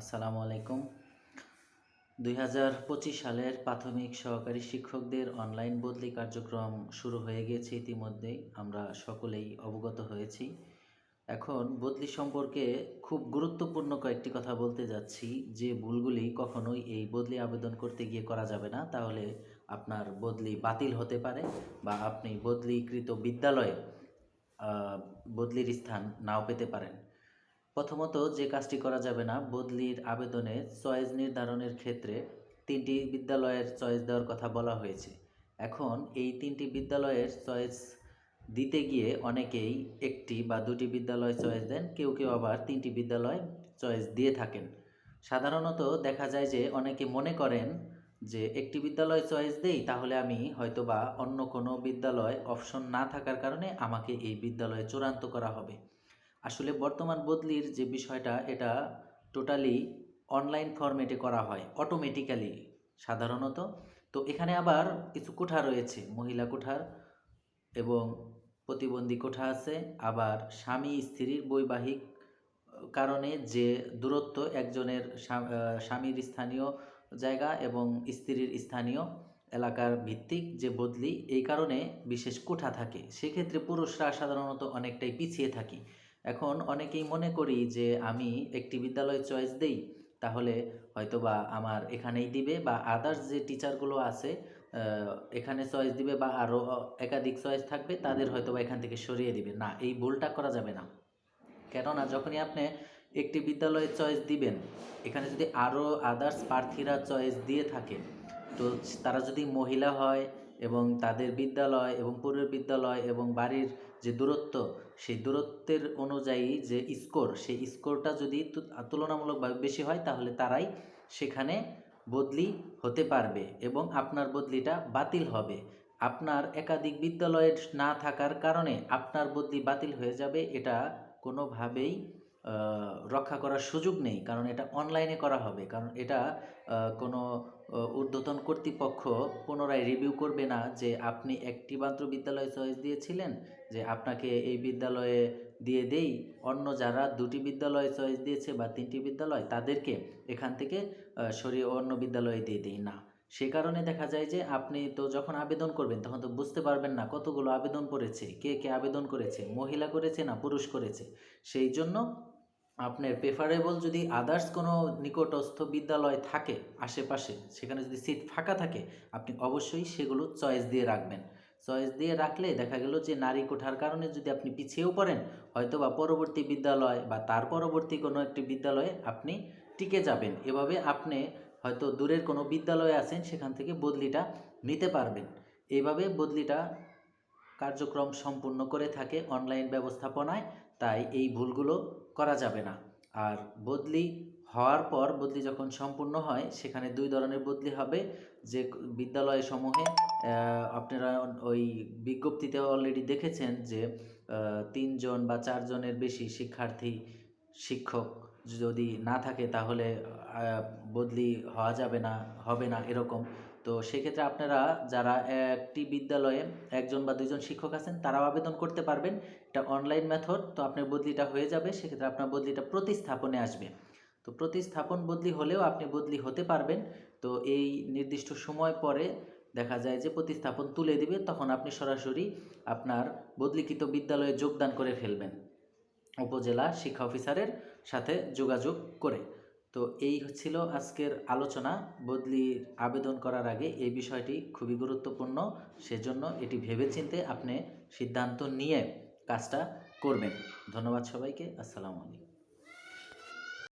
আসসালামু আলাইকুম। দুই হাজার পঁচিশ সালের প্রাথমিক সহকারী শিক্ষকদের অনলাইন বদলি কার্যক্রম শুরু হয়ে গিয়েছে ইতিমধ্যেই। আমরা সকলেই অবগত হয়েছি। এখন বদলি সম্পর্কে খুব গুরুত্বপূর্ণ কয়েকটি কথা বলতে যাচ্ছি। যে ভুলগুলি কখনোই এই বদলি আবেদন করতে গিয়ে করা যাবে না, তাহলে আপনার বদলি বাতিল হতে পারে বা আপনি বদলিকৃত বিদ্যালয়ে বদলির স্থান নাও পেতে পারেন। প্রথমত যে কাজটি করা যাবে না, বদলির আবেদনে চয়েস নির্ধারণের ক্ষেত্রে তিনটি বিদ্যালয়ের চয়েস দেওয়ার কথা বলা হয়েছে। এখন এই তিনটি বিদ্যালয়ের চয়েস দিতে গিয়ে অনেকেই একটি বা দুটি বিদ্যালয় চয়েস দেন, কেউ কেউ আবার তিনটি বিদ্যালয় চয়েস দিয়ে থাকেন। সাধারণত দেখা যায় যে অনেকে মনে করেন যে একটি বিদ্যালয় চয়েস দেই, তাহলে আমি হয়তোবা অন্য কোনো বিদ্যালয় অপশন না থাকার কারণে আমাকে এই বিদ্যালয়ে চূড়ান্ত করা হবে। আসলে বর্তমান বদলির যে বিষয়টা, এটা টোটালি অনলাইন ফরম্যাটে করা হয় অটোমেটিক্যালি সাধারণত। তো এখানে আবার কিছু কোঠা রয়েছে, মহিলা কোঠার এবং প্রতিবন্ধী কোঠা আছে, আবার স্বামী স্ত্রীর বৈবাহিক কারণে যে দূরত্ব একজনের স্বামীর স্থানীয় জায়গা এবং স্ত্রীর স্থানীয় এলাকার ভিত্তিক যে বদলি, এই কারণে বিশেষ কোঠা থাকে। সেক্ষেত্রে পুরুষরা সাধারণত অনেকটাই পিছিয়ে থাকি। এখন অনেকেই মনে করি যে আমি একটি বিদ্যালয় চয়েস দেই, তাহলে হয়তোবা আমার এখানেই দিবে বা আদার্স যে টিচারগুলো আছে এখানে চয়েস দিবে বা আরও একাধিক চয়েস থাকবে, তাদের হয়তোবা এখান থেকে সরিয়ে দিবে। না, এই ভুলটা করা যাবে না। কেননা, যখনই আপনি একটি বিদ্যালয়ে চয়েস দিবেন, এখানে যদি আরও আদার্স প্রার্থীরা চয়েস দিয়ে থাকে, তো তারা যদি মহিলা হয় এবং তাদের বিদ্যালয় এবং পূর্বের বিদ্যালয় এবং বাড়ির যে দূরত্ব, সেই দূরত্বের অনুযায়ী যে স্কোর সেই স্কোরটা যদি তুলনামূলকভাবে বেশি হয়, তাহলে তারাই সেখানে বদলি হতে পারবে এবং আপনার বদলিটা বাতিল হবে। আপনার একাধিক বিদ্যালয়ের না থাকার কারণে আপনার বদলি বাতিল হয়ে যাবে, এটা কোনোভাবেই রক্ষা করার সুযোগ নেই, কারণ এটা অনলাইনে করা হবে, কারণ এটা কোনো ঊর্ধ্বতন কর্তৃপক্ষ পুনরায় রিভিউ করবে না যে আপনি একটি মাত্র বিদ্যালয়ে চয়েস দিয়েছিলেন, যে আপনাকে এই বিদ্যালয়ে দিয়ে দেই, অন্য যারা দুটি বিদ্যালয়ে চয়েস দিয়েছে বা তিনটি বিদ্যালয়, তাদেরকে এখান থেকে সরিয়ে অন্য বিদ্যালয়ে দিয়ে দিই, না। সে কারণে দেখা যায় যে আপনি তো যখন আবেদন করবেন, তখন তো বুঝতে পারবেন না কতগুলো আবেদন করেছে কে কে আবেদন করেছে, মহিলা করেছে না পুরুষ করেছে, সেই জন্য আপনার প্রেফারেবল যদি আদার্স কোনো নিকটস্থ বিদ্যালয় থাকে, আশেপাশে, সেখানে যদি সিট ফাঁকা থাকে, আপনি অবশ্যই সেগুলো চয়েস দিয়ে রাখবেন। চয়েস দিয়ে রাখলে দেখা গেল যে নারী কোঠার কারণে যদি আপনি পিছিয়েও পড়েন হয়তো বা পরবর্তী বিদ্যালয় বা তার পরবর্তী কোনো একটি বিদ্যালয়ে আপনি টিকে যাবেন। এভাবে আপনি হয়তো দূরের কোনো বিদ্যালয়ে আছেন, সেখান থেকে বদলিটা নিতে পারবেন। এইভাবে বদলিটা কার্যক্রম সম্পূর্ণ করে থাকে অনলাইন ব্যবস্থাপনায়, তাই এই ভুলগুলো করা যাবে না। আর বদলি হওয়ার পর, বদলি যখন সম্পূর্ণ হয়, সেখানে দুই ধরনের বদলি হবে। যে বিদ্যালয় সমূহে আপনারা ওই বিজ্ঞপ্তিতে অলরেডি দেখেছেন যে তিনজন বা চারজনের বেশি শিক্ষার্থী, শিক্ষক যদি না থাকে, তাহলে বদলি হওয়া যাবে না, হবে না, এরকম। তো সেক্ষেত্রে আপনারা যারা একটি বিদ্যালয়ে একজন বা দুইজন শিক্ষক আছেন, তারাও আবেদন করতে পারবেন। এটা অনলাইন মেথড তো আপনার বদলিটা হয়ে যাবে, সেক্ষেত্রে আপনার বদলিটা প্রতিস্থাপনে আসবে। তো প্রতিস্থাপন বদলি হলেও আপনি বদলি হতে পারবেন। তো এই নির্দিষ্ট সময় পরে দেখা যায় যে প্রতিস্থাপন তুলে দিবে, তখন আপনি সরাসরি আপনার বদলিকৃত বিদ্যালয়ে যোগদান করে ফেলবেন। উপজেলা শিক্ষা অফিসারের সাথে যোগাযোগ করে। তো এই ছিল আজকের আলোচনা। বদলির আবেদন করার আগে এই বিষয়টি খুবই গুরুত্বপূর্ণ। সেজন্য এটি ভেবেচিন্তে আপনি সিদ্ধান্ত নিয়ে কাজটা করবেন। ধন্যবাদ সবাইকে। আসসালামু আলাইকুম।